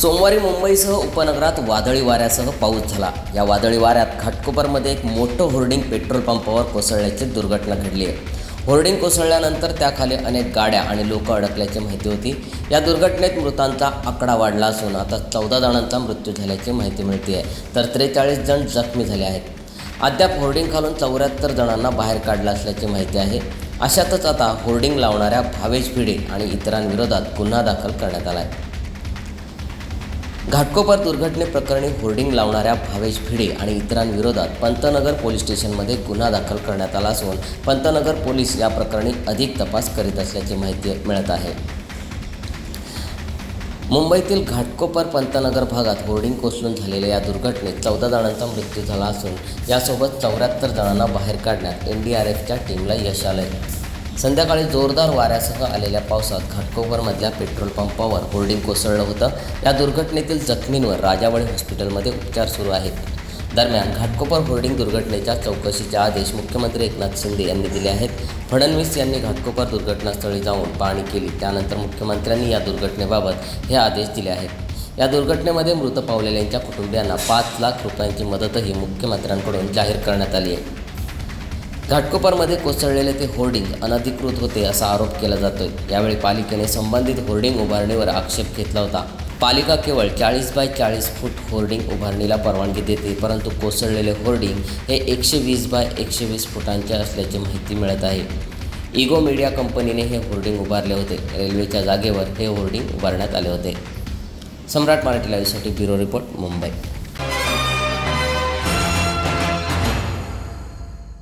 सोमवारी मुंबईसह उपनगरात वादळी वाऱ्यासह पाऊस झाला. या वादळी वाऱ्यात घाटकोपरमध्ये एक मोठं होर्डिंग पेट्रोल पंपावर कोसळल्याची दुर्घटना घडली आहे. होर्डिंग कोसळल्यानंतर त्याखाली अनेक गाड्या आणि लोक अडकल्याची माहिती होती. या दुर्घटनेत मृतांचा आकडा वाढला असून आता चौदा जणांचा मृत्यू झाल्याची माहिती मिळते आहे. तर त्रेचाळीस जण जखमी झाले आहेत. अद्याप होर्डिंग खालून चौऱ्याहत्तर जणांना बाहेर काढलं असल्याची माहिती आहे. अशातच आता होर्डिंग लावणाऱ्या भावेश भिडे आणि इतरांविरोधात गुन्हा दाखल करण्यात आला आहे. घाटकोपर दुर्घटनेप्रकरणी होर्डिंग लावणाऱ्या भावेश भिडे आणि इतरांविरोधात पंतनगर पोलीस स्टेशनमध्ये गुन्हा दाखल करण्यात आला असून पंतनगर पोलीस या प्रकरणी अधिक तपास करीत असल्याची माहिती मिळत आहे. मुंबईतील घाटकोपर पंतनगर भागात होर्डिंग कोसळून झालेल्या या दुर्घटनेत चौदा जणांचा मृत्यू झाला असून यासोबत चौऱ्याहत्तर जणांना बाहेर काढण्यात एन डी आर एफच्या टीमला यश आलं आहे संध्याकाळी जोरदार वाऱ्यासह आलेल्या पावसात घाटकोपरमधल्या पेट्रोल पंपावर होर्डिंग कोसळलं होतं. या दुर्घटनेतील जखमींवर राजावाडी हॉस्पिटलमध्ये उपचार सुरू आहेत. दरम्यान घाटकोपर होर्डिंग दुर्घटनेच्या चौकशीचे आदेश मुख्यमंत्री एकनाथ शिंदे यांनी दिले आहेत. फडणवीस यांनी घाटकोपर दुर्घटनास्थळी जाऊन पाहणी केली. त्यानंतर मुख्यमंत्र्यांनी या दुर्घटनेबाबत हे आदेश दिले आहेत. या दुर्घटनेमध्ये मृत पावलेल्यांच्या कुटुंबियांना पाच लाख रुपयांची मदतही मुख्यमंत्र्यांकडून जाहीर करण्यात आली आहे. घाटकोपरमध्ये कोसळलेले ते होर्डिंग अनधिकृत होते असा आरोप केला जातोय. यावेळी पालिकेने संबंधित होर्डिंग उभारणीवर आक्षेप घेतला होता. पालिका केवळ चाळीस बाय चाळीस फूट होर्डिंग उभारणीला परवानगी देते परंतु कोसळलेले होर्डिंग हे एकशे वीस बाय एकशे वीस फुटांचे असल्याची माहिती मिळत आहे. इगो मीडिया कंपनीने हे होर्डिंग उभारले होते. रेल्वेच्या जागेवर हे होर्डिंग उभारण्यात आले होते. सम्राट मराठी लाईव्हसाठी ब्युरो रिपोर्ट मुंबई.